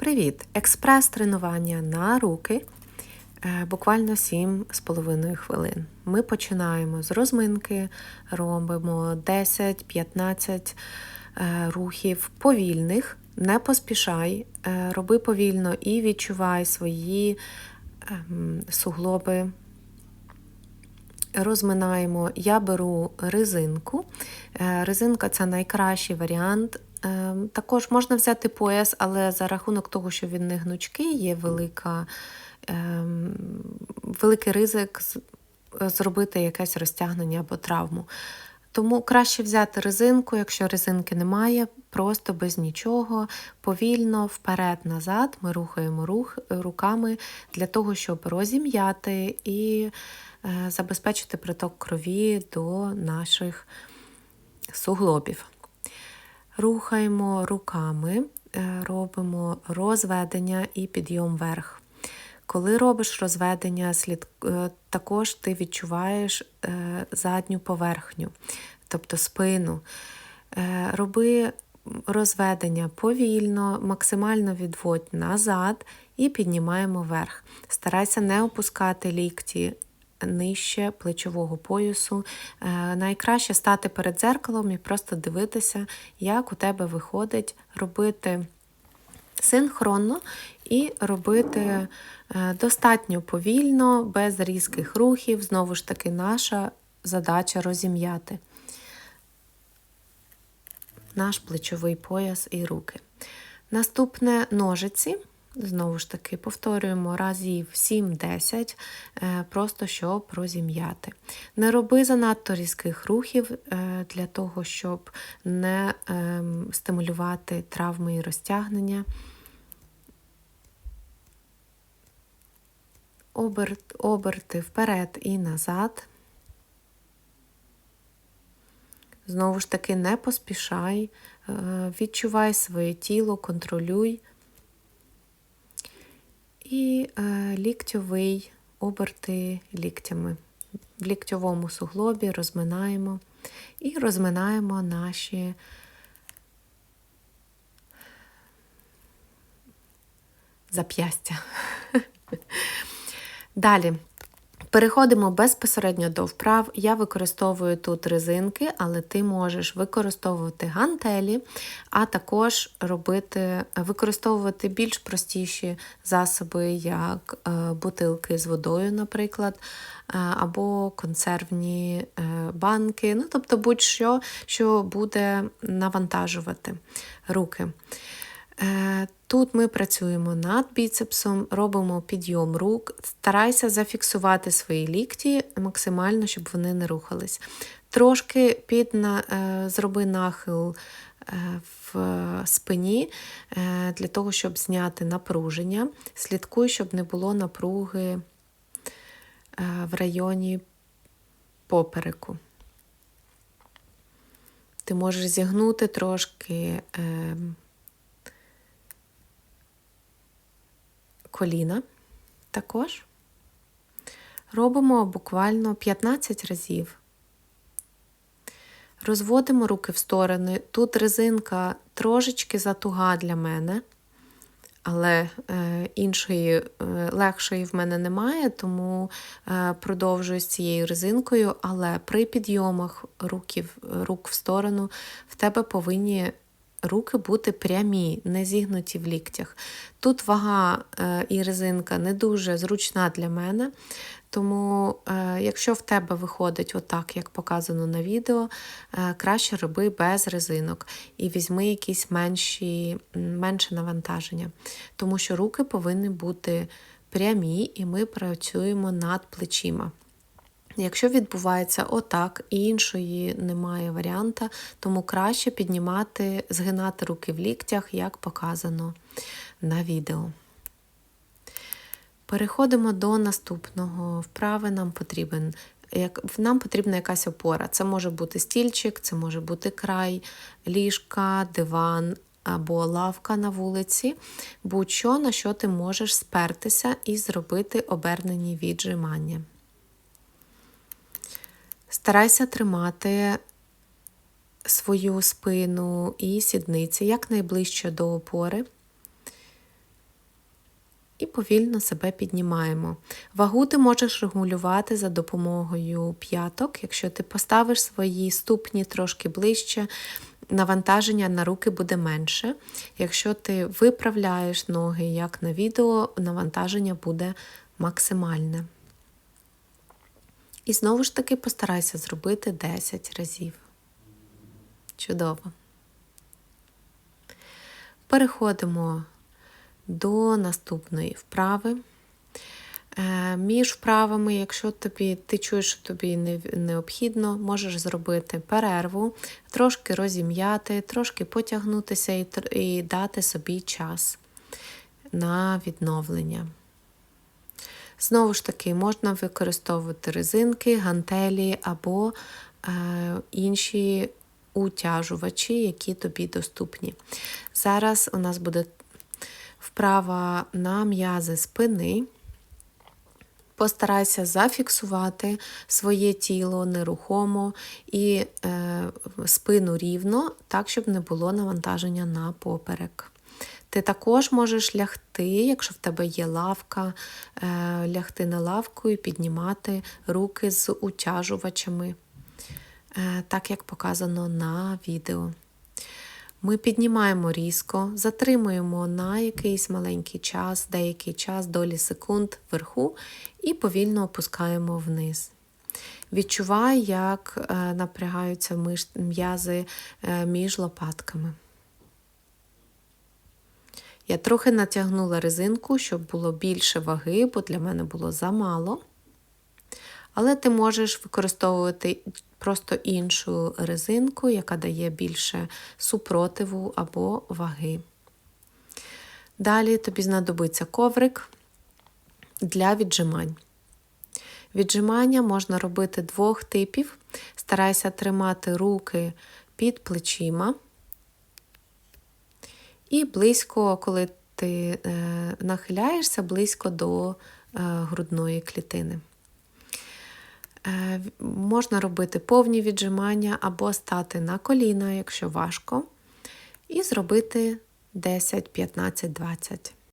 Привіт! Експрес-тренування на руки е, буквально 7,5 хвилин. Ми починаємо з розминки, робимо 10-15 е, рухів повільних, не поспішай, е, роби повільно і відчувай свої ем, суглоби. Розминаємо, я беру резинку. Резинка це найкращий варіант також можна взяти пояс, але за рахунок того, що він не гнучкий, є велика, ем, великий ризик зробити якесь розтягнення або травму. Тому краще взяти резинку, якщо резинки немає, просто без нічого, повільно вперед-назад ми рухаємо рух, руками для того, щоб розім'яти і е, забезпечити приток крові до наших суглобів. Рухаємо руками, е, робимо розведення і підйом вверх. Коли робиш розведення, е, також ти відчуваєш е, задню поверхню, тобто спину. Роби розведення повільно, максимально відводь назад і піднімаємо вверх. Старайся не опускати лікті нижче плечового поясу. Е, найкраще стати перед дзеркалом і просто дивитися, як у тебе виходить робити синхронно і робити е, достатньо повільно, без різких рухів. Знову ж таки, наша задача розім'яти наш плечовий пояс і руки. Наступне ножиці. Знову ж таки, повторюємо разів 7-10, е, просто щоб розім'яти. Не роби занадто різких рухів е, для того, щоб не ем, стимулювати травми і розтягнення. Оберт, оберти вперед і назад. Знову ж таки, не поспішай, е, відчувай своє тіло, контролюй і е, ліктьовий оберти ліктями. В ліктьовому суглобі розминаємо і розминаємо наші зап'ястя. Далі Переходимо безпосередньо до вправ. Я використовую тут резинки, але ти можеш використовувати гантелі, а також робити, використовувати більш простіші засоби, як е, бутилки з водою, наприклад, е, або консервні е, банки, ну, тобто будь-що, що буде навантажувати руки. Е, тут ми працюємо над біцепсом, робимо підйом рук, старайся зафіксувати свої лікті максимально, щоб вони не рухались. Трошки під, е, зроби нахил е, в спині для того, щоб зняти напруження. Слідкуй, щоб не було напруги в районі попереку. Ти можеш зігнути трошки коліна також. Робимо буквально 15 разів. Розводимо руки в сторони. Тут резинка трошечки затуга для мене, але е, іншої е, легшої в мене немає, тому е, продовжую з цією резинкою, але при підйомах руків, рук в сторону в тебе повинні руки бути прямі, не зігнуті в ліктях. Тут вага е, і резинка не дуже зручна для мене, тому, е, якщо в тебе виходить отак, як показано на відео, е, краще роби без резинок і візьми якісь менші, менше навантаження, тому що руки повинні бути прямі, і ми працюємо над плечима. Якщо відбувається отак, і іншої немає варіанта, тому краще піднімати, згинати руки в ліктях, як показано на відео. Переходимо до наступного вправи. Нам потрібен як, нам потрібна якась опора. Це може бути стільчик, це може бути край, ліжка, диван або лавка на вулиці, будь-що, на що ти можеш спертися і зробити обернені віджимання. Старайся тримати свою спину і сідниці якнайближче до опори. і повільно себе піднімаємо. Вагу ти можеш регулювати за допомогою п'яток. Якщо ти поставиш свої ступні трошки ближче, навантаження на руки буде менше. Якщо ти виправляєш ноги, як на відео, навантаження буде максимальне. І знову ж таки постарайся зробити 10 разів. Чудово. Переходимо до наступної вправи. Е, Між вправами, якщо тобі, ти чуєш, що тобі не- необхідно, можеш зробити перерву, трошки розім'яти, трошки потягнутися і, і дати собі час на відновлення. Знову ж таки, можна використовувати резинки, гантелі або е, інші утяжувачі, які тобі доступні. Зараз у нас буде вправа на м'язи спини. Постарайся зафіксувати своє тіло нерухомо і е, спину рівно, так, щоб не було навантаження на поперек. Ти також можеш лягти, якщо в тебе є лавка, е, лягти на лавку і піднімати руки з утяжувачами, е, так як показано на відео. Ми піднімаємо різко, затримуємо на якийсь маленький час, деякий час, долі секунд вверху, і повільно опускаємо вниз. Відчувай, як е, напрягаються м'язи між лопатками. Я трохи натягнула резинку, щоб було більше ваги, бо для мене було замало. Але ти можеш використовувати просто іншу резинку, яка дає більше супротиву або ваги. Далі тобі знадобиться коврик для віджимань. Віджимання можна робити двох типів. Старайся тримати руки під плечима. І близько, коли ти е, нахиляєшся, близько до е, грудної клітини. Е, можна робити повні віджимання або стати на коліна, якщо важко, і зробити 10, 15, 20.